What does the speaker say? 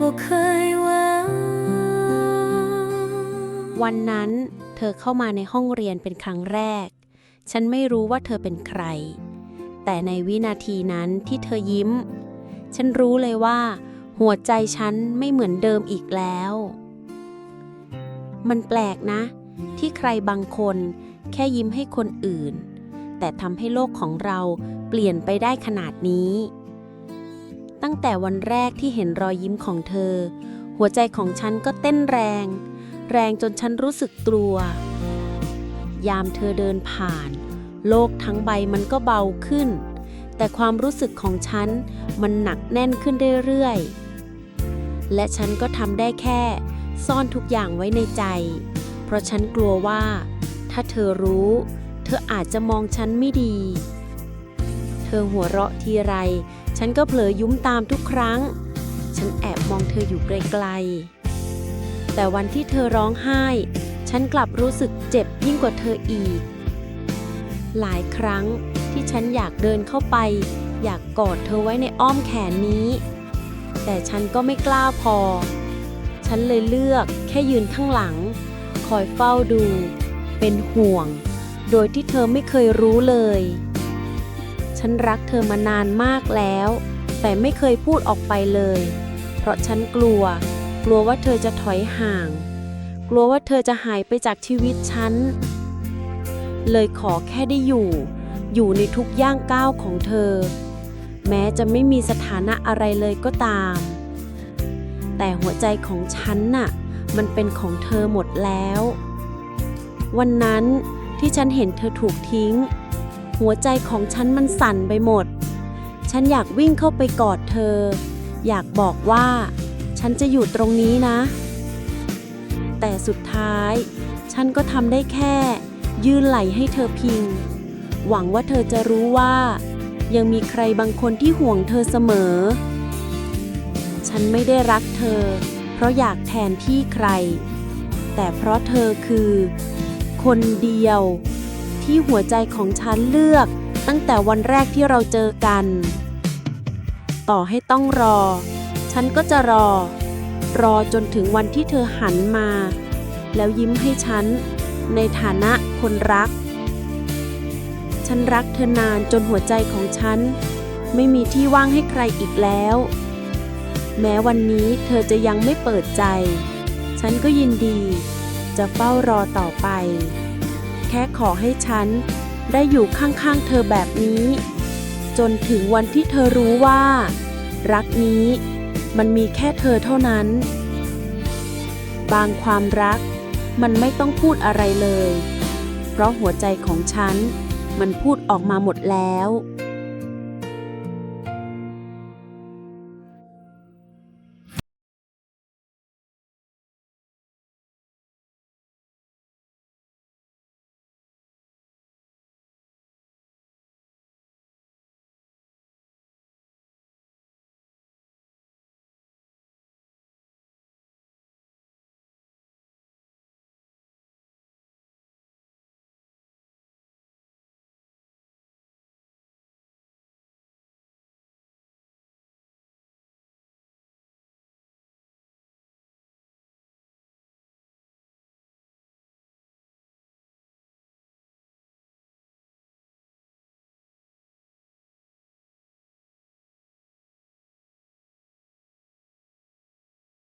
บ่เคยว่าวันนั้นเธอเข้ามาในห้องเรียนเป็นครั้งแรก ฉันไม่รู้ว่าเธอเป็นใคร แต่ในวินาทีนั้นที่เธอยิ้ม ฉันรู้เลยว่า หัวใจฉันไม่เหมือนเดิมอีกแล้ว มันแปลกนะ ที่ใครบางคนแค่ยิ้มให้คนอื่น แต่ทำให้โลกของเราเปลี่ยนไปได้ขนาดนี้ งแต่วันแรกที่เห็นรอยยิ้มของเธอ หัวใจของฉันก็เต้นแรง แรงจนฉันรู้สึกกลัว ยามเธอเดินผ่าน โลกทั้งใบมันก็เบาขึ้น แต่ความรู้สึกของฉันมันหนักแน่นขึ้นเรื่อยๆ และฉันก็ทำได้แค่ ซ่อนทุกอย่างไว้ในใจ เพราะฉันกลัวว่า ถ้าเธอรู้ เธออาจจะมองฉันไม่ดี เธอหัวเราะทีไร ฉันก็เผลอยุ้มตามทุกครั้ง ฉันแอบมองเธออยู่ไกลๆ แต่วันที่เธอร้องไห้ ฉันกลับรู้สึกเจ็บยิ่งกว่าเธออีก หลายครั้งที่ฉันอยากเดินเข้าไป อยากกอดเธอไว้ในอ้อมแขนนี้ แต่ฉันก็ไม่กล้าพอ ฉันเลยเลือกแค่ยืนข้างหลัง คอยเฝ้าดู เป็นห่วง โดยที่เธอไม่เคยรู้เลย ฉันรักเธอมานานมากแล้ว แต่ไม่เคยพูดออกไปเลย เพราะฉันกลัว กลัวว่าเธอจะถอยห่าง กลัวว่าเธอจะหายไปจากชีวิตฉัน เลยขอแค่ได้อยู่ อยู่ในทุกย่างก้าวของเธอ แม้จะไม่มีสถานะอะไรเลยก็ตาม แต่หัวใจของฉันน่ะ มันเป็นของเธอหมดแล้ว วันนั้นที่ฉันเห็นเธอถูกทิ้ง หัวใจของฉันมันสั่นไปหมด ฉันอยากวิ่งเข้าไปกอดเธอ อยากบอกว่า ฉันจะอยู่ตรงนี้นะ แต่สุดท้าย ฉันก็ทำได้แค่ ยื่นไหลให้เธอพิง หวังว่าเธอจะรู้ว่า ยังมีใครบางคนที่ห่วงเธอเสมอ ฉันไม่ได้รักเธอ เพราะอยากแทนที่ใคร แต่เพราะเธอคือ คนเดียว ที่หัวใจของฉันเลือก ตั้งแต่วันแรกที่เราเจอกัน ต่อให้ต้องรอ ฉันก็จะรอ รอจนถึงวันที่เธอหันมา แล้วยิ้มให้ฉัน ในฐานะคนรัก ฉันรักเธอนานจนหัวใจของฉัน ไม่มีที่ว่างให้ใครอีกแล้ว แม้วันนี้เธอจะยังไม่เปิดใจ ฉันก็ยินดีจะเฝ้ารอต่อไป ค่ขอให้ฉัน ได้อยู่ข้างๆเธอแบบนี้ จนถึงวันที่เธอรู้ว่า รักนี้มันมีแค่เธอเท่านั้น บางความรักมันไม่ต้องพูดอะไรเลย เพราะหัวใจของฉัน มันพูดออกมาหมดแล้ว